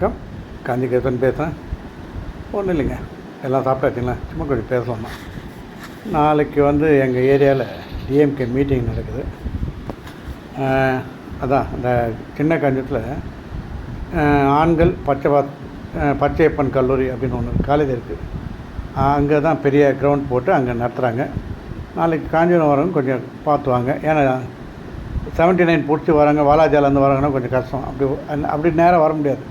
வணக்கம். காந்தி கேசன் பேசுகிறேன் ஒன்றும் இல்லைங்க. எல்லாம் சாப்பிட்டாச்சுங்களா? சும்மா கொஞ்சம் பேசலாமா? நாளைக்கு வந்து எங்கள் ஏரியாவில் டிஎம்கே மீட்டிங் நடக்குது. அதான் அந்த சின்ன காஞ்சத்தில் ஆண்கள் பச்சை பச்சையப்பன் கல்லூரி அப்படின்னு ஒன்று காலேஜ் இருக்குது அங்கே தான் பெரிய கிரவுண்ட் போட்டு அங்கே நடத்துகிறாங்க நாளைக்கு காஞ்சிபுரம் வரவங்க கொஞ்சம் பார்த்து வாங்க. ஏன்னா செவன்ட்டி நைன் பிடிச்சி வராங்க வாலாஜாலேருந்து வராங்கன்னா கொஞ்சம் கஷ்டம். அப்படி அப்படி நேராக வர முடியாது.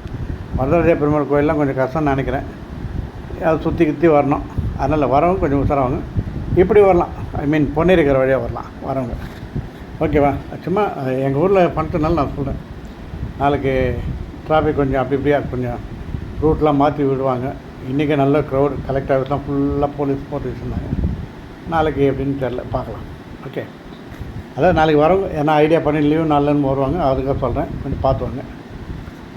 வரதராஜ பெருமாள் கோயிலெலாம் கொஞ்சம் கஷ்டம்னு நினைக்கிறேன். அதை சுற்றி கித்தி வரணும். அதனால் வரவங்க கொஞ்சம் உஷாராங்க இப்படி வரலாம். ஐ மீன் பொன்னிருக்கிற வழியாக வரலாம். வரவங்க. ஓகேவா சும்மா எங்கள் ஊரில் பண்ணுறதுனால நான் சொல்கிறேன் நாளைக்கு டிராஃபிக் கொஞ்சம் அப்படி இப்படியா கொஞ்சம் ரூட்லாம் மாற்றி விடுவாங்க. இன்றைக்கி நல்ல க்ரௌட் கலெக்ட் ஆஃபீஸ்லாம் ஃபுல்லாக போலீஸ் போட்டு வச்சுருந்தாங்க. நாளைக்கு எப்படின்னு தெரில பார்க்கலாம். ஓகே அதான் நாளைக்கு வரவங்க ஏன்னா ஐடியா பண்ணி லீவ் நாளில்னு வருவாங்க. அதுக்காக சொல்கிறேன் கொஞ்சம் பார்த்து வாங்க.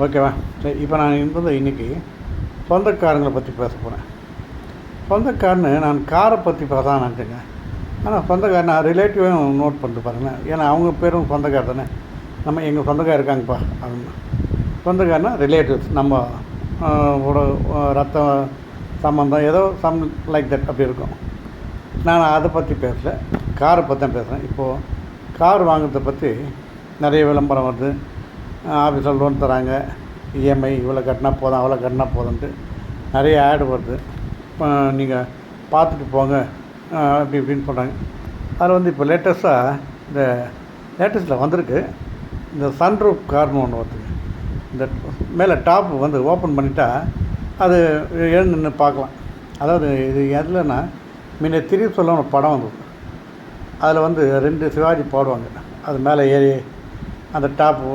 ஓகேவா சரி இப்போ நான் இருந்தது இன்றைக்கி சொந்தக்காரங்களை பற்றி பேச போகிறேன் சொந்தக்காரன்னு நான் காரை பற்றி பேசலாம் நினச்சேங்க. ஆனால் சொந்தக்காரன் நான் ரிலேட்டிவையும் நோட் பண்ணிட்டு பாருங்களேன் ஏன்னா அவங்க பேரும் சொந்தக்கார் தானே. நம்ம எங்கள் சொந்தக்கார் இருக்காங்கப்பா அவங்க சொந்தக்காரனா ரிலேட்டிவ்ஸ் நம்ம ஆஹ், ரத்த சம்மந்தம் ஏதோ சம் லைக் தட் அப்படி இருக்கும். நான் அதை பற்றி பேசல. காரை பற்றி தான் பேசுகிறேன் இப்போது கார் வாங்குறதை பற்றி நிறைய விளம்பரம் வருது. ஆஃபீஸில் லோன் தராங்க இஎம்ஐ இவ்வளோ கட்டினா போதும் அவ்வளோ கட்டினா போதும்ன்ட்டு நிறைய ஆடு வருது. இப்போ நீங்கள் பார்த்துட்டு போங்க அப்படி இப்படின்னு சொல்கிறாங்க அதில் வந்து இப்போ லேட்டஸ்ட்டாக இந்த லேட்டஸ்ட்டில் வந்திருக்கு. இந்த சன்ரூப் கார்னு ஒன்று வருதுங்க இந்த மேலே டாப் வந்து ஓப்பன் பண்ணிட்டா அது எழுந்து நின்று பார்க்கலாம். அதாவது இது எதுலன்னா முன்ன திரு சொல்ல ஒரு படம் வந்தது. அதில் வந்து ரெண்டு சிவாஜி போடுவாங்க. அது மேலே ஏறி அந்த டாப்பு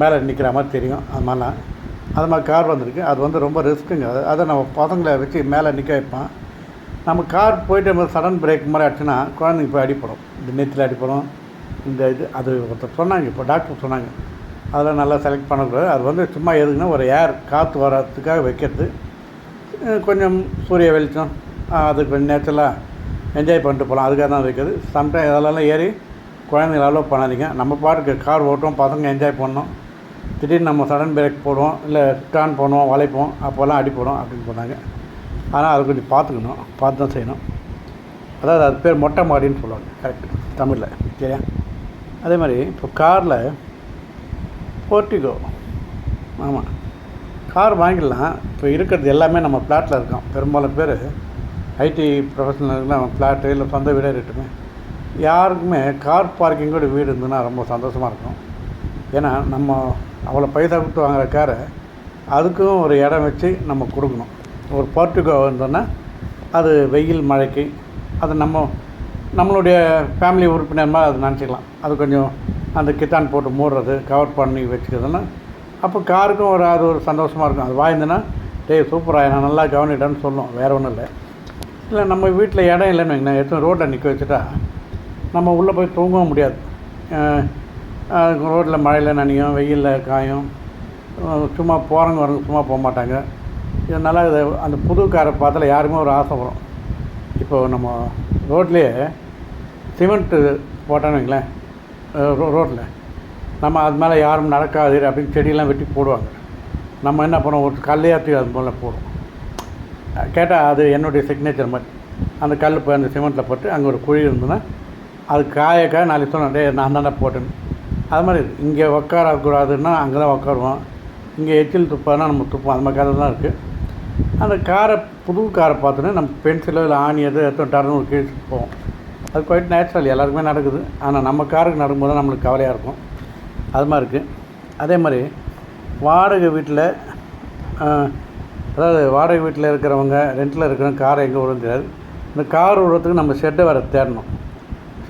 மேலே நிற்கிற மாதிரி தெரியும் அது மாதிரிலாம். அது மாதிரி கார் வந்திருக்கு. அது வந்து ரொம்ப ரிஸ்க்குங்க. அது அதை நம்ம பசங்களை வச்சு மேலே நிற்க வைப்பான் நம்ம கார் போயிட்டு நம்ம சடன் பிரேக் மாதிரி ஆச்சுன்னா குழந்தைங்க போய் அடிப்படும் இந்த நெத்தில் அடிப்படும் இந்த இது அது ஒருத்தர் சொன்னாங்க இப்போ டாக்டர் சொன்னாங்க. அதெல்லாம் நல்லா செலக்ட் பண்ணக்கூடாது. அது வந்து சும்மா எதுக்குன்னா ஒரு ஏர் காற்று வர்றதுக்காக வைக்கிறது. கொஞ்சம் சூரிய வெளிச்சம் அது கொஞ்சம் நேச்சுரலாக என்ஜாய் பண்ணிட்டு போகலாம். அதுக்காக தான் வைக்கிறது. சம்டைம் இதெல்லாம் ஏறி குழந்தைங்கள அலோவ் பண்ணாதீங்க. நம்ம பாட்டுக்கு கார் ஓட்டும் பசங்க என்ஜாய் பண்ணோம் திடீர்னு நம்ம சடன் பிரேக் போடுவோம் இல்லை டேர்ன் பண்ணுவோம் வளைப்போம் அப்போல்லாம் அடிப்படும் அப்படின்னு சொன்னாங்க. ஆனால் அதை கொஞ்சம் பார்த்துக்கணும் பார்த்து தான் செய்யணும். அதாவது அது பேர் மொட்டை மாடின்னு சொல்லுவாங்க கரெக்ட் தமிழில் சரியா? அதே மாதிரி இப்போ காரில் போர்ட்டிகோ ஆமாம் கார் வாங்கிடலாம். இப்போ இருக்கிறது எல்லாமே நம்ம ஃப்ளாட்டில் இருக்கோம். பெரும்பாலும் பேர் ஐடி ப்ரொஃபஷனலுக்குலாம் ஃப்ளாட்டு இல்லை சொந்த வீடே இருக்கட்டுமே. யாருக்குமே கார் பார்க்கிங்கோட வீடு இருந்ததுன்னா ரொம்ப சந்தோஷமாக இருக்கும். ஏன்னா நம்ம அவ்வளோ பைசா கொடுத்து வாங்குற காரை அதுக்கும் ஒரு இடம் வச்சு நம்ம கொடுக்கணும். ஒரு போர்ட்டிகோ இருந்தோன்னா அது வெயில் மழைக்கு அது நம்ம நம்மளுடைய ஃபேமிலி உறுப்பினர் மாதிரி அது நினச்சிக்கலாம். அது கொஞ்சம் அந்த கித்தான் போட்டு மூடுறது கவர் பண்ணி வச்சுக்கிறதுன்னா அப்போ காருக்கும் ஒரு அது ஒரு சந்தோஷமாக இருக்கும். அது வாய்ந்துன்னா டேய் சூப்பராக நான் நல்லா கவனிட்டேன்னு சொல்லும். வேறு ஒன்றும் இல்லை. இல்லை நம்ம வீட்டில் இடம் இல்லைன்னு வைங்க எடுத்து ரோட்டில் நிற்க வச்சுட்டா நம்ம உள்ளே போய் தூங்கவும் முடியாது. ரோட்டில் மழையில் நனையும் வெயிலில் காயும். சும்மா போகிறவங்க வரவங்க சும்மா போக மாட்டாங்க. இதனால் இது அந்த புது காரை பார்த்தால யாருமே ஒரு ஆசை வரும். இப்போது நம்ம ரோட்லேயே சிமெண்ட்டு போட்டோன்னு வைங்களேன். ரோட்டில் நம்ம அது மேலே யாரும் நடக்காது அப்படின்னு செடியெல்லாம் வெட்டி போடுவாங்க. நம்ம என்ன பண்ணுவோம்? ஒரு கல்லையாற்றி அது மேலே போடுவோம். கேட்டால் அது என்னுடைய சிக்னேச்சர் மாதிரி. அந்த கல் இப்போ அந்த சிமெண்ட்டில் போட்டு அங்கே ஒரு குழி இருந்ததுன்னா அது காய காய நாளைக்கு சொன்னேன் டே நான் தானே போட்டேன்னு. அது மாதிரி இங்கே உட்காரக்கூடாதுன்னா அங்கே தான் உட்காருவோம் இங்கே எச்சில் துப்பானா நம்ம துப்போம் அது மாதிரி கதை தான் இருக்குது அந்த காரை புது காரை பார்த்தோன்னா நம்ம பென்சிலோ இல்லை ஆணி எதோ எடுத்து டர்னு ஒரு கீழ்ச்சி போவோம். அது குவைட் நேச்சுரல் எல்லாருக்குமே நடக்குது. ஆனால் நம்ம காருக்கு நடக்கும்போது தான் நம்மளுக்கு கவலையாக இருக்கும். அது மாதிரி இருக்குது அதே மாதிரி வாடகை வீட்டில் அதாவது வாடகை வீட்டில் இருக்கிறவங்க ரெண்டில் இருக்கிறவங்க காரை எங்கே விடுறது தெரியாது. இந்த கார் விடுறதுக்கு நம்ம ஷெட்டை வேறு தேடணும்.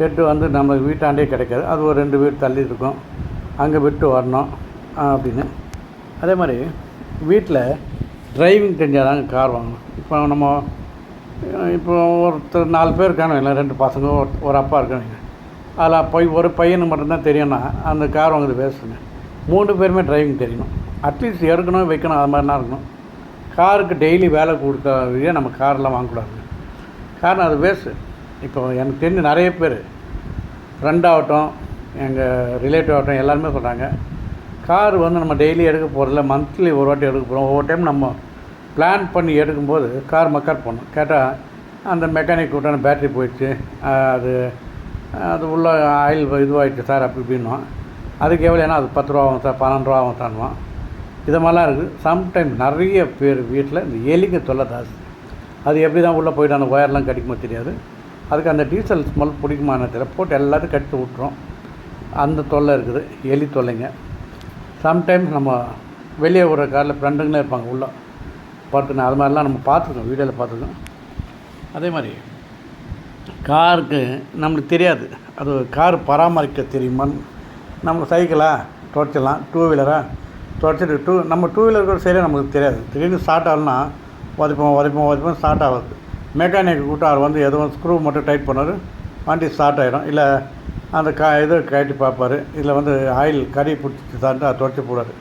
ஷெட்டு வந்து நம்ம வீட்டாண்டே கிடைக்காது. அது ஒரு ரெண்டு வீடு தள்ளி இருக்கும் அங்கே விட்டு வரணும் அப்படின்னு. அதே மாதிரி வீட்டில் டிரைவிங் தெரிஞ்சாதாங்க கார் வாங்கணும். இப்போ நம்ம இப்போ ஒருத்தர் நாலு பேர் இருக்கானு இல்லை ரெண்டு பசங்க ஒரு ஒரு அப்பா இருக்கானுங்க அதில் பை ஒரு பையனுக்கு மட்டும்தான் தெரியும்னா அந்த கார் வாங்குறது பேசுங்க மூணு பேருமே டிரைவிங் தெரியணும். அட்லீஸ்ட் எடுக்கணும் வைக்கணும் அது மாதிரிலாம் இருக்கணும். காருக்கு டெய்லி வேலை கொடுத்த நம்ம கார்லாம் வாங்கக்கூடாது காரணம் அது வேஸ்ட்டு இப்போ எனக்கு தெரிஞ்ச நிறைய பேர் ஃப்ரெண்ட் ஆகட்டும் எங்கள் ரிலேட்டிவ் ஆகட்டும் எல்லாருமே சொல்கிறாங்க கார் வந்து நம்ம டெய்லி எடுக்க போகிறதில்ல மந்த்லி ஒரு வாட்டி எடுக்க போகிறோம் ஒவ்வொரு டைம் நம்ம பிளான் பண்ணி எடுக்கும்போது கார் மக்கர் பண்ணணும் கேட்டால் அந்த மெக்கானிக் விட்டான பேட்ரி போயிடுச்சு. அது அது உள்ள ஆயில் இதுவாகிடுச்சு சார் அப்படி இப்படின்னும் அதுக்கு எவ்வளோ ஏன்னா அது பத்து ரூபா ஆகும் சார் பன்னெண்டு ரூபா ஆகும் சார்னுவான் இது மாதிரிலாம் இருக்குது சம்டைம் நிறைய பேர் வீட்டில் இந்த எலிங்க தொல்லை தாசு அது எப்படி தான் உள்ளே போயிட்டு அந்த ஒயர்லாம் கடிக்குமோ தெரியாது. அதுக்கு அந்த டீசல் ஸ்மெல் பிடிக்குமான தெரியல போட்டு எல்லாத்தையும் கட்டி விட்ரும் அந்த தொல்லை இருக்குது எலி தொல்லைங்க. சம்டைம்ஸ் நம்ம வெளியே விடுற காரில் ஃப்ரெண்டுங்களே இருப்பாங்க உள்ளே. பார்த்துக்கணும் அது மாதிரிலாம் நம்ம பார்த்துருக்கோம் வீடியோவில் பார்த்துருக்கோம். அதே மாதிரி காருக்கு நம்மளுக்கு தெரியாது. அது கார் பராமரிக்க தெரியுமான்னு. நம்ம சைக்கிளாக துடைச்சிடலாம் டூ வீலராக துடைச்சிட்டு டூ நம்ம டூ வீலர் கூட சரியாக நமக்கு தெரியாது. திடீர்னு ஸ்டார்ட் ஆகலன்னா உதைப்போம் உதைப்போம் உதைப்போம் ஸ்டார்ட் ஆகாது. மெக்கானிக் கூட்ட அவர் வந்து எதுவும் ஸ்க்ரூ மட்டும் டைட் பண்ணார். வண்டி ஸ்டார்ட் ஆகிடும் இல்லை அந்த கா இது கட்டி பார்ப்பார். இதில் வந்து ஆயில் கறி பிடிச்சி சார்ந்து அதை துடைச்சி போடுவார்.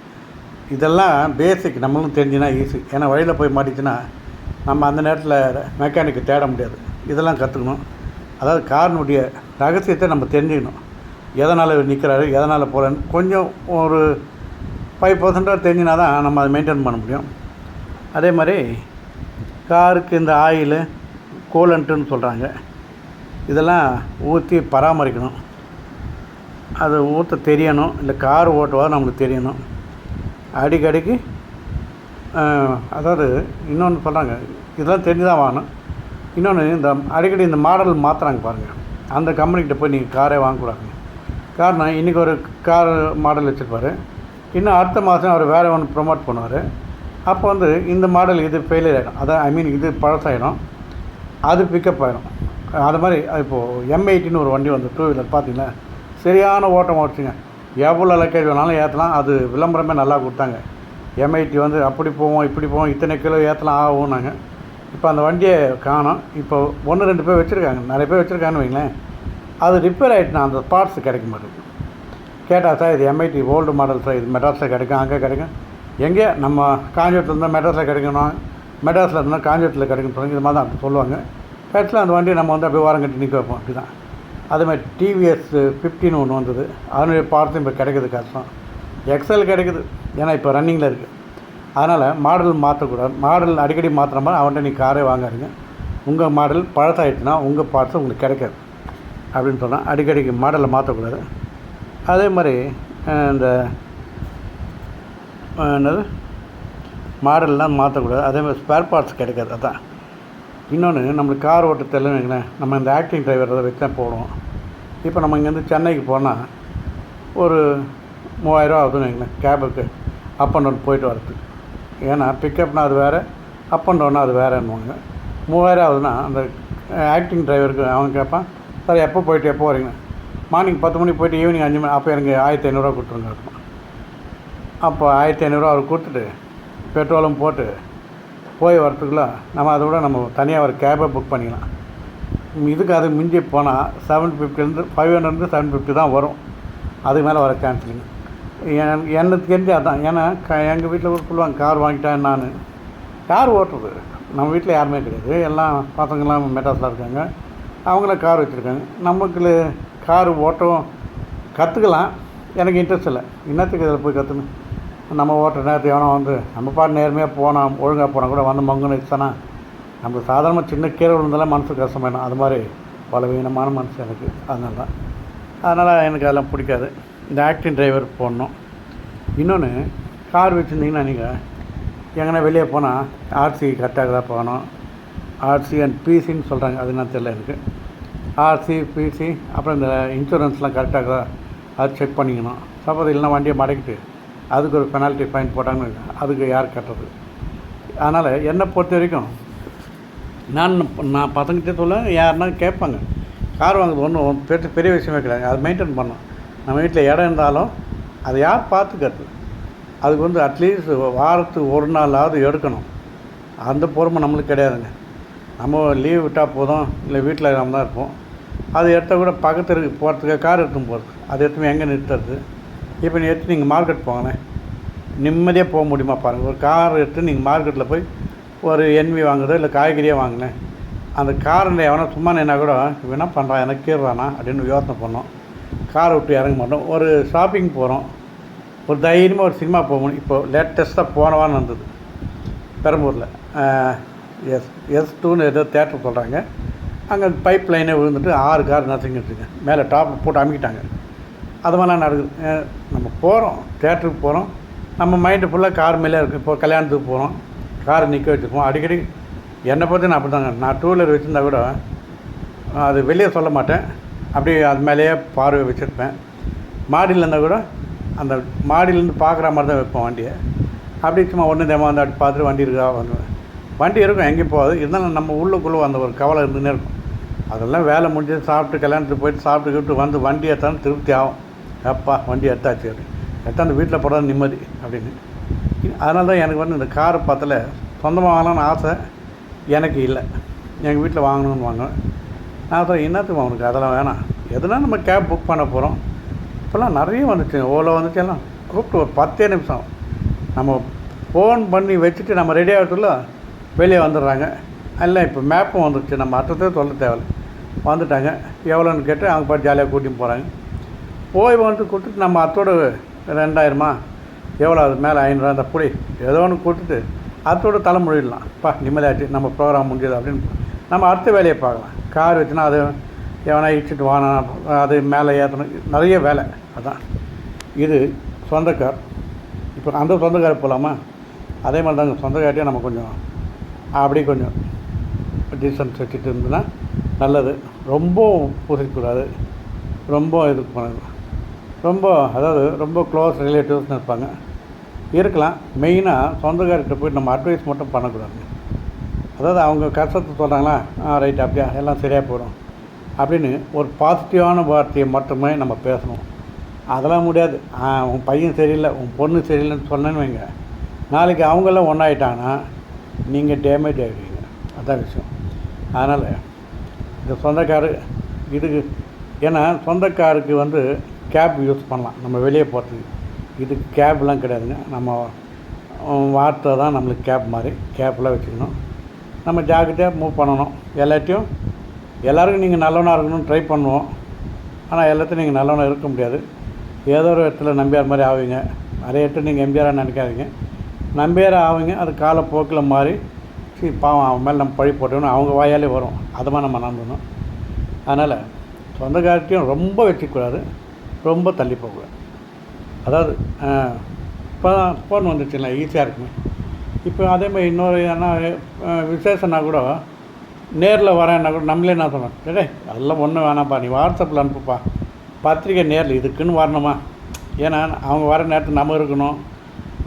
இதெல்லாம் பேசிக் நம்மளும் தெரிஞ்சுனா ஈஸி ஏன்னா வழியில் போய் மாட்டிச்சுன்னா நம்ம அந்த நேரத்தில் மெக்கானிக்கை தேட முடியாது. இதெல்லாம் கற்றுக்கணும் அதாவது காரினுடைய ரகசியத்தை நம்ம தெரிஞ்சுக்கணும். எதனால் இவர் நிற்கிறாரு எதனால் போகிறேன்னு கொஞ்சம் ஒரு ஃபைவ் பர்சன்டாக தெரிஞ்சினா தான் நம்ம அதை மெயின்டைன் பண்ண முடியும். அதே மாதிரி காருக்கு இந்த ஆயிலு கூலண்ட்டுன்னு சொல்கிறாங்க இதெல்லாம் ஊற்றி பராமரிக்கணும். அது ஊற்ற தெரியணும். இல்லை கார் ஓட்டுவாது நம்மளுக்கு தெரியணும். அடிக்கடிக்கு அதாவது இன்னொன்று சொல்கிறாங்க இதெல்லாம் தெரிஞ்சு தான் வாங்கணும் இன்னொன்று இந்த அடிக்கடி இந்த மாடல் மாற்றுறாங்க பாருங்கள் அந்த கம்பெனிக்கிட்ட போய் நீங்கள் காரே வாங்கக்கூடாதுங்க காரணம் இன்றைக்கி ஒரு கார் மாடல் வச்சுருப்பாரு. இன்னும் அடுத்த மாதம் அவர் வேறு ஒன்று ப்ரொமோட் பண்ணுவார். அப்போ வந்து இந்த மாடல் இது ஃபெயிலியர் ஆகிடும் அதான் ஐ மீன் இது பழசாயிடும். அது பிக்கப் ஆகிடும் அது மாதிரி இப்போது எம் எயிட்டின்னு ஒரு வண்டி வந்து டூ வீலர் பார்த்தீங்கன்னா சரியான ஓட்டம் ஓடிச்சுங்க எவ்வளோ லக்கேஜ் வேணாலும் ஏற்றலாம் அது விளம்பரமே நல்லா கொடுத்தாங்க. எம்ஐடி வந்து அப்படி போவோம் இப்படி போவோம் இத்தனை கிலோ ஏற்றலாம் ஆகும்னாங்க. இப்போ அந்த வண்டியை காணோம். இப்போ ஒன்று ரெண்டு பேர் வச்சுருக்காங்க. நிறைய பேர் வச்சுருக்காங்கன்னு வைங்களேன். அது ரிப்பேர் ஆகிட்டுனா அந்த பார்ட்ஸ் கிடைக்க மாட்டேங்குது. கேட்டால் சார் இது எம்ஐடி ஓல்டு மாடல் சார். இது மெட்ராஸில் கிடைக்கும் அங்கே கிடைக்கும். எங்கே? நம்ம காஞ்சிபுரத்துலேருந்து இருந்தால் மெட்ராஸில் கிடைக்கணும் மெட்ராஸில் இருந்தால் காஞ்சத்தில் கிடைக்கும் தொடங்கி இது மாதிரி தான் சொல்லுவாங்க. கடைசியில் அந்த வண்டியை நம்ம வந்து அப்படியே வாரம் கட்டி நிற்க வைப்போம். அப்படி தான் அதேமாதிரி டிவிஎஸ் ஃபிஃப்டின்னு ஒன்று வந்தது. அதனுடைய பார்ட்ஸும் இப்போ கிடைக்கிது கஷ்டம் எக்ஸல் கிடைக்குது. ஏன்னா இப்போ ரன்னிங்கில் இருக்குது அதனால் மாடல் மாற்றக்கூடாது. மாடல் அடிக்கடி மாற்றுற மாதிரி அவன்கிட்ட நீ காரே வாங்காதீங்க. உங்கள் மாடல் பழசாயிட்டுனா உங்கள் பார்ட்ஸ் உங்களுக்கு கிடைக்காது. அப்படின்னு சொன்னால் அடிக்கடிக்கு மாடலை மாற்றக்கூடாது. அதே மாதிரி இந்த என்னது? மாடல்லாம் மாற்றக்கூடாது. அதே மாதிரி ஸ்பேர் பார்ட்ஸ் கிடைக்காது அதான். இன்னொன்று நம்மளுக்கு கார் ஓட்ட தெரியலன்னு வைங்களேன் நம்ம இந்த ஆக்டிங் டிரைவர் அதை வச்சு தான் போடுவோம். இப்போ நம்ம இங்கேருந்து சென்னைக்கு போனால் ஒரு மூவாயிரரூவா ஆகுதுன்னு வைங்களேன் கேபுக்கு அப் அண்ட் டவுன் போயிட்டு வரதுக்கு. ஏன்னா பிக்கப்னா அது வேறு அப் அண்ட் டவுன்னா அது வேறுன்னுவாங்க. மூவாயிரம் ஆகுதுன்னா அந்த ஆக்டிங் டிரைவருக்கு அவன் கேட்பான் சார் எப்போ போயிட்டு எப்போ வரீங்க? மார்னிங் பத்து மணிக்கு போயிட்டு ஈவினிங் அஞ்சு மணி அப்போ எனக்கு ஆயிரத்தி ஐநூறுரூவா கொடுத்துருங்க அப்போ ஆயிரத்தி ஐநூறுரூவா அவர் கொடுத்துட்டு பெட்ரோலும் போட்டு போய் வரத்துக்குள்ளே நம்ம அதை விட நம்ம தனியாக ஒரு கேபை புக் பண்ணிக்கலாம். இதுக்கு அது மிஞ்சி போனால் செவன் ஃபிஃப்டிலேருந்து ஃபைவ் ஹண்ட்ரட்லேருந்து செவன் ஃபிஃப்டி தான் வரும். அதுக்கு மேலே வர சான்ஸ் என் எனக்கு தெரிஞ்சு அதான். ஏன்னா க எங்கள் வீட்டில் கூட சொல்லுவாங்க கார் வாங்கிட்டேன் நான். கார் ஓட்டுறது நம்ம வீட்டில் யாருமே கிடையாது. எல்லாம் பசங்களாம் மெட்ராஸில் இருக்காங்க. அவங்களாம் கார் வச்சுருக்காங்க. நமக்கு கார் ஓட்டம் கற்றுக்கலாம் எனக்கு இன்ட்ரெஸ்ட் இல்லை. இன்னத்துக்கு இதில் போய் கற்றுக்கணும் நம்ம ஓட்டுற நேரத்துக்கு எவனோ வந்து நம்ம பாட்டு நேர்மையாக போனால் ஒழுங்காக போனால் கூட வந்து மங்குன்னு வச்சானா நம்ம சாதாரணமாக சின்ன கீழே விழுந்தாலும் மனசு கஷ்டமாயிடும். அது மாதிரி பலவீனமான மனசு எனக்கு. அதனால தான் அதனால் எனக்கு அதெல்லாம் பிடிக்காது. இந்த ஆக்டிங் டிரைவர் போடணும். இன்னொன்று கார் வச்சுருந்தீங்கன்னா நீங்கள் எங்கன்னா வெளியே போனால் ஆர்சி கரெக்டாக போகணும். ஆர்சி அண்ட் பிசின்னு சொல்கிறாங்க அது என்ன தெரியல எனக்கு. ஆர்சி பிசி அப்புறம் இந்த இன்சூரன்ஸ்லாம் கரெக்டாக அது செக் பண்ணிக்கணும். சப்போஸ் இல்லைன்னா வண்டியை மடக்கிட்டு அதுக்கு ஒரு பெனால்ட்டி ஃபைன் போட்டாங்கன்னு அதுக்கு யார் கட்டுறது அதனால் என்னை பொறுத்த வரைக்கும் நான் நான் பசங்கிட்டே சொல்ல யாருன்னா கேட்பாங்க. கார் வாங்குறது ஒன்றும் பெரிய பெரிய விஷயமே கிடையாது. அதை மெயின்டைன் பண்ணோம் நம்ம வீட்டில் இடம் இருந்தாலும் அதை யார் பார்த்துக்கிறது? அதுக்கு வந்து அட்லீஸ்ட் வாரத்துக்கு ஒரு நாளாவது எடுக்கணும். அந்த பொறுமை நம்மளுக்கு கிடையாதுங்க. நம்ம லீவ் விட்டால் போதும் இல்லை வீட்டில் நம்ம தான் இருப்போம். அது எடுத்த கூட பக்கத்தில் போகிறதுக்கு கார் எடுத்துன்னு போகிறது அது எடுத்துமே எங்கே நிறுத்துறது? இப்போ நீ எடுத்து நீங்கள் மார்க்கெட் போங்கண்ணே நிம்மதியாக போக முடியுமா பாருங்கள் ஒரு கார் எடுத்து நீங்கள் மார்க்கெட்டில் போய் ஒரு என்வி வாங்குறதோ இல்லை காய்கறியே வாங்கினேன். அந்த காரில் எவனா சும்மா நின்னா கூட இவனா பண்ணுறான் எனக்கு கீறானா அப்படின்னு யோசனை பண்ணோம். காரை விட்டு இறங்க மாட்டோம். ஒரு ஷாப்பிங் போகிறோம் ஒரு தைரியமாக ஒரு சினிமா போகணும் இப்போது லேட்டஸ்ட்டாக போனவான்னு வந்தது பெரம்பூரில் எஸ் எஸ் டூன்னு ஏதோ தேட்டர் சொல்கிறாங்க அங்கே பைப் லைனே விழுந்துட்டு ஆறு கார் நசுங்கிட்டுருங்க மேலே டாப் போட்டு அமுக்கிட்டாங்க. அது மாதிரிலாம் நடக்குது நம்ம போகிறோம் தேட்டருக்கு போகிறோம் நம்ம மைண்டு ஃபுல்லாக கார் மேலே இருக்குது இப்போ கல்யாணத்துக்கு போகிறோம் காரை நிற்க வச்சுருப்போம் அடிக்கடி என்னை பற்றி நான் அப்படி தாங்க நான் டூ வீலர் வச்சுருந்தா கூட அது வெளியே சொல்ல மாட்டேன். அப்படியே அது மேலேயே பார்வை வச்சுருப்பேன். மாடியில் இருந்தால் கூட அந்த மாடியிலேருந்து பார்க்குற மாதிரி தான் வைப்போம் வண்டியை. அப்படி சும்மா ஒன்று தேமா வந்து அப்படி பார்த்துட்டு வண்டி இருக்கா வந்துடுவேன் வண்டி இருக்கும் எங்கேயும் போகாது. இருந்தாலும் நம்ம உள்ளுக்குள்ளே அந்த ஒரு கவலை இருந்துன்னே இருக்கும். அதெல்லாம் வேலை முடிஞ்சு சாப்பிட்டு கல்யாணத்துக்கு போயிட்டு சாப்பிட்டுக்கிட்டு வந்து வண்டியை எடுத்தாலும் திருப்தி ஆகும். அப்பா வண்டி எடுத்தாச்சு. அப்படின்னு எடுத்தாந்து வீட்டில் போட நிம்மதி அப்படின்னு. அதனால தான் எனக்கு வந்து இந்த கார் பத்தில். சொந்தமாக வாங்கலாம்னு ஆசை எனக்கு இல்லை. எங்கள் வீட்டில் வாங்கணும்னு வாங்குவேன் நான் சொல்கிறேன் என்னத்துக்கு அவனுக்கு அதெல்லாம் வேணாம். எதுனா நம்ம கேப் புக் பண்ண போகிறோம் இப்போல்லாம் நிறைய வந்துச்சு ஓலோ வந்துச்சு எல்லாம் கூப்பிட்டு ஒரு பத்தே நிமிஷம். நம்ம ஃபோன் பண்ணி வச்சுட்டு நம்ம ரெடி ஆகிட்டுள்ள வெளியே வந்துடுறாங்க. எல்லாம் இப்போ மேப்பும் வந்துருச்சு. நம்ம அர்த்தத்தை சொல்ல தேவையில்ல. வந்துட்டாங்க. எவ்வளோன்னு கேட்டு அவங்க பாட்டு ஜாலியாக கூட்டின்னு போகிறாங்க போய் வந்து கொடுத்துட்டு நம்ம அத்தோடு ரெண்டாயிரமா? எவ்வளோ அது மேலே? ஐநூறுரூவா அந்த புடி. ஏதோ ஒன்று கொடுத்துட்டு அத்தோட தலை முடிடலாம் பா நிம்மதியாச்சு. நம்ம ப்ரோக்ராம் முடிஞ்சது அப்படின்னு. நம்ம அடுத்த வேலையை பார்க்கலாம். கார் வச்சுனா அது எவனா இடிச்சிட்டு வானா அது மேலே ஏற்றணும் நிறைய வேலை. அதான். இது சொந்தக்கார் இப்போ அந்த சொந்தக்கார் போகலாமா அதே மாதிரி தாங்க. சொந்தக்கார்ட்டே நம்ம கொஞ்சம் அப்படி கொஞ்சம் டிஸ்டன்ஸ் வச்சுட்டு இருந்ததுன்னா நல்லது. ரொம்ப பூசிக்கூடாது ரொம்ப இது பண்ண ரொம்ப அதாவது ரொம்ப க்ளோஸ் ரிலேட்டிவ்ஸ்னு இருப்பாங்க. இருக்கலாம். மெயினாக சொந்தக்கார்கிட்ட போய் நம்ம அட்வைஸ் மட்டும் பண்ணக்கூடாது. அதாவது அவங்க கஷ்டத்தை சொல்கிறாங்களா ஆ ரைட் அப்படியா? எல்லாம் சரியாக போயிடும். அப்படின்னு ஒரு பாசிட்டிவான வார்த்தையை மட்டுமே நம்ம பேசணும். அதெல்லாம் முடியாது. உன் பையன் சரியில்லை உன் பொண்ணு சரியில்லைன்னு சொன்னேன்னு வைங்க. நாளைக்கு அவங்கெல்லாம் ஒன்றாயிட்டாங்கன்னா நீங்கள் டேமேஜ் ஆகிடுவீங்க அதான் விஷயம். அதனால் இந்த சொந்தக்காரு இதுக்கு ஏன்னா சொந்தக்காருக்கு வந்து கேப் யூஸ் பண்ணலாம். நம்ம வெளியே போகிறதுக்கு இது கேப்லாம் கிடையாதுங்க. நம்ம உம், வார்த்தை தான் நம்மளுக்கு கேப் மாதிரி. கேப்லாம் வச்சுக்கணும். நம்ம ஜாக்கிரதையாக மூவ் பண்ணணும். எல்லாத்தையும் எல்லாருக்கும் நீங்கள் நல்லவனாக இருக்கணும்னு ட்ரை பண்ணுவோம். ஆனால் எல்லாத்தையும் நீங்கள் நல்லவனாக இருக்க முடியாது. ஏதோ ஒரு இடத்துல நம்பியார் மாதிரி ஆவீங்க. நிறைய இடத்துல நீங்கள் எம்பியாராக நினைக்காதீங்க. நம்பியார் ஆவீங்க. அது காலப்போக்கில் மாறி சரி பாவம் அவன் மேலே நம்ம பழி போட்டோம்னு அவங்க வாயாலே வரும். அதை நம்ம நம்பணும் அதனால் சொந்தக்காரத்தையும் ரொம்ப வச்சுக்கூடாது ரொம்ப தள்ளி போகக்கூடாது அதாவது இப்போ ஃபோன் வந்துச்சுங்களா ஈஸியாக இருக்குமே. இப்போ அதே மாதிரி இன்னொரு என்ன விசேஷம்னா கூட நேரில் வரேன்னா கூட நம்மளே என்ன சொன்னோம் டே அதெல்லாம் ஒன்றும் வேணாம்ப்பா நீ வாட்ஸ்அப்பில் அனுப்புப்பா. பத்திரிக்கை நேரில் இதுக்குன்னு வரணுமா? ஏன்னா அவங்க வர நேரத்தில் நம்ம இருக்கணும்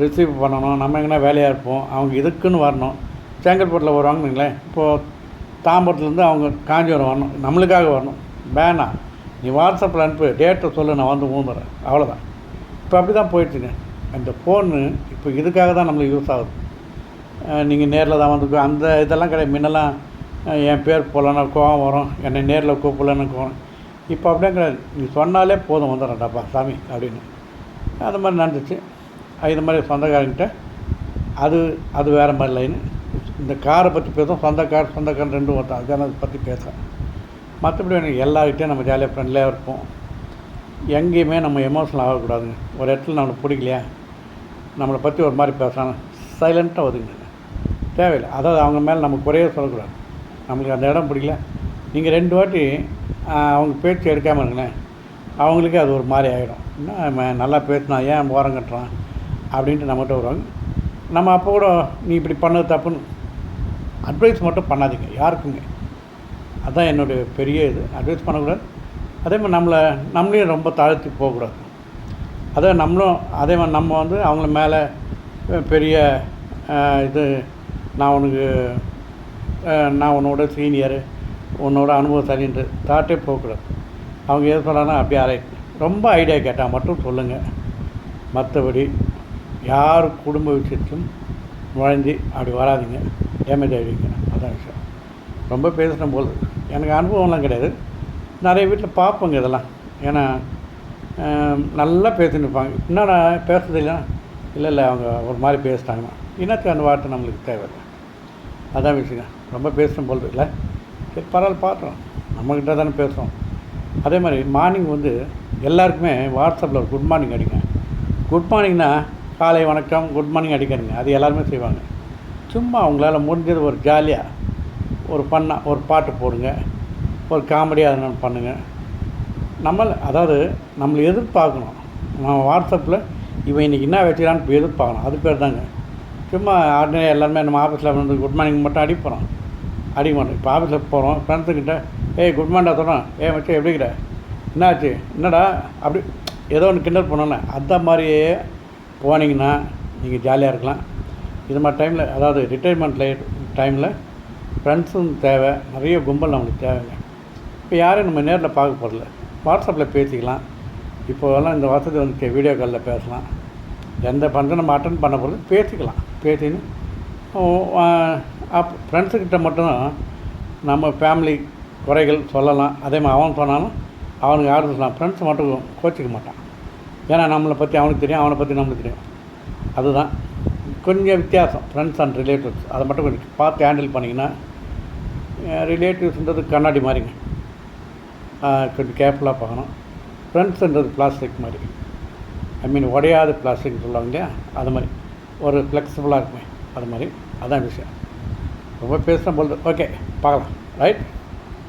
ரிசீவ் பண்ணணும் நம்ம எங்கன்னா வேலையாக இருப்போம் அவங்க இதுக்குன்னு வரணும். செங்கல்பட்டில் வருவாங்கன்னு இப்போது தாம்பரத்துலேருந்து அவங்க காஞ்சிபுரம் வரணும் நம்மளுக்காக வரணும். வேணாம். நீ வாட்ஸ்அப்பில் அனுப்பு டேட்டை சொல்லு நான் வந்து ஊந்துறேன். அவ்வளோதான் இப்போ அப்படி தான் போயிடுச்சுங்க அந்த ஃபோனு இப்போ இதுக்காக தான் நம்மளுக்கு யூஸ் ஆகுது. நீங்கள் நேரில் தான் வந்து அந்த இதெல்லாம் கிடையாது. முன்னெல்லாம் என் பேர் போகலன்னா கோவம் வரும். என்னை நேரில் கூப்பிடலன்னு கோவம். இப்போ அப்படியே கிடையாது. நீ சொன்னாலே போதும் வந்துடுறேன்டாப்பா சாமி அப்படின்னு. அது மாதிரி நடந்துச்சு. இது மாதிரி சொந்தக்காரங்கிட்ட அது அது வேறு மாதிரி லைனு இந்த காரை பற்றி பேசும் சொந்த கார் சொந்த கார் ரெண்டும் ஒருத்தான். அதுக்கான அதை பற்றி பேசுகிறேன் மற்றபடி எனக்கு எல்லாருக்கிட்டையும் நம்ம ஜாலியாக ஃப்ரெண்ட்லியாக இருப்போம். எங்கேயுமே நம்ம எமோஷனல் ஆகக்கூடாதுங்க ஒரு இடத்துல நம்மளுக்கு பிடிக்கலையா? நம்மளை பற்றி ஒரு மாதிரி பேசுகிறாங்க சைலண்ட்டாக ஒதுங்க தேவையில்லை. அதாவது அவங்க மேலே நம்ம குறைய சொல்லக்கூடாது. நம்மளுக்கு அந்த இடம் பிடிக்கல. நீங்கள் ரெண்டு வாட்டி அவங்க பேச்சு எடுக்காமல் இருங்களேன். அவங்களுக்கே அது ஒரு மாதிரி ஆகிடும் என்ன நல்லா பேசினா ஏன் ஓரம் கட்டுறான்? அப்படின்ட்டு நம்மகிட்ட வருவாங்க. நம்ம அப்போ கூட நீ இப்படி பண்ணது தப்புன்னு அட்வைஸ் மட்டும் பண்ணாதீங்க. யாருக்குங்க அதான் என்னுடைய பெரிய இது. அட்வைஸ் பண்ணக்கூடாது. அதே மாதிரி நம்மளை நம்மளையும் ரொம்ப தாழ்த்தி போகக்கூடாது. அதே நம்மளும் அதே மாதிரி நம்ம வந்து அவங்கள மேலே பெரிய இது நான் உனக்கு நான் உன்னோட சீனியரு உன்னோட அனுபவசாலின்ட்டு தாட்டே போகக்கூடாது. அவங்க எது சொன்னாலும் அப்படியே அரை ரொம்ப ஐடியா கேட்டால் மட்டும் சொல்லுங்கள் மற்றபடி யார் குடும்ப விஷயத்திலும் நுழைஞ்சி அப்படி வராதிங்க. டேமேஜ் ஆகிடுவீங்க அதான் விஷயம். ரொம்ப பேசின போது எனக்கு அனுபவம்லாம் கிடையாது. நிறைய வீட்டில் பார்ப்போங்க இதெல்லாம். ஏன்னா நல்லா பேசின்னு இருப்பாங்க. என்னடா பேசுறது இல்லைன்னா இல்லை இல்லை அவங்க ஒரு மாதிரி பேசிட்டாங்கன்னா இன்னத்துக்கு அந்த வார்த்தை நம்மளுக்கு தேவையில்லை. அதான் விஷயங்க ரொம்ப பேசணும் போல் இல்லை சரி பரவாயில்ல பார்க்குறோம் நம்மக்கிட்ட தானே பேசுகிறோம் அதே மாதிரி மார்னிங் வந்து எல்லாருக்குமே வாட்ஸ்அப்பில் ஒரு குட் மார்னிங் அடிங்க. குட் மார்னிங்னா காலை வணக்கம் குட் மார்னிங் அடிக்கிறங்க. அது எல்லாருமே செய்வாங்க. சும்மா அவங்களால முடிஞ்சது ஒரு ஜாலியாக ஒரு பண்ணா ஒரு பாட்டு போடுங்க ஒரு காமெடியாக எதனா பண்ணுங்கள் நம்ம அதாவது நம்மளை எதிர்பார்க்கணும். நம்ம வாட்ஸ்அப்பில் இவன் இன்றைக்கி என்ன வச்சுக்கிறான்னு இப்போ எதிர்பார்க்கணும். அது பேர் தாங்க. சும்மா ஆர்டினரி எல்லாருமே நம்ம ஆஃபீஸில் வந்து குட் மார்னிங் மட்டும் அடிப்போம் அடிக்க மாட்டோம். இப்போ ஆஃபீஸில் போகிறோம் ஃப்ரெண்ட்ஸுக்கிட்ட ஏய் குட் மார்னிங் சொல்கிறோம் ஏ மச்சா எப்படிங்கிற என்னாச்சு? என்னடா? அப்படி ஏதோ ஒன்று கிண்டல் பண்ணோன்னே அந்த மாதிரியே போனீங்கன்னா நீங்கள் ஜாலியாக இருக்கலாம். இது மாதிரி டைமில் அதாவது ரிட்டைர்மெண்ட் லைஃப் டைமில் ஃப்ரெண்ட்ஸும் தேவை நிறைய கும்பல் நம்மளுக்கு தேவைங்க. இப்போ யாரையும் நம்ம நேரில் பார்க்க போகிறதில்ல வாட்ஸ்அப்பில் பேசிக்கலாம். இப்போதெல்லாம் இந்த வசதி வந்து வீடியோ காலில் பேசலாம். எந்த ஃபங்க்ஷன் நம்ம அட்டன் பண்ண போகிறது பேசிக்கலாம். பேசின்னு அப் ஃப்ரெண்ட்ஸுக்கிட்ட மட்டும் நம்ம ஃபேமிலி குறைகள் சொல்லலாம். அதே மாதிரி அவன் சொன்னாலும் அவனுக்கு யாரும் சொல்லலாம்? ஃப்ரெண்ட்ஸ் மட்டும் கோச்சிக்க மாட்டான். ஏன்னா நம்மளை பற்றி அவனுக்கு தெரியும் அவனை பற்றி நம்மளுக்கு தெரியும். அதுதான். கொஞ்சம் வித்தியாசம் ஃப்ரெண்ட்ஸ் அண்ட் ரிலேட்டிவ்ஸ் அதை மட்டும் கொஞ்சம் பார்த்து ஹேண்டில் பண்ணிங்கன்னா ரிலேட்டிவ்ஸ்ன்றது கண்ணாடி மாதிரிங்க. கொஞ்சம் கேர்ஃபுல்லாக பார்க்கணும். ஃப்ரெண்ட்ஸுன்றது பிளாஸ்டிக் மாதிரி. ஐ மீன் உடையாத பிளாஸ்டிக் சொல்லுவாங்க இல்லையா? அது மாதிரி. ஒரு ஃப்ளெக்சிபிளாக இருக்குமே அது மாதிரி. அதான் விஷயம். ரொம்ப பேசுகிறேன் போல் ஓகே பார்க்கலாம். ரைட்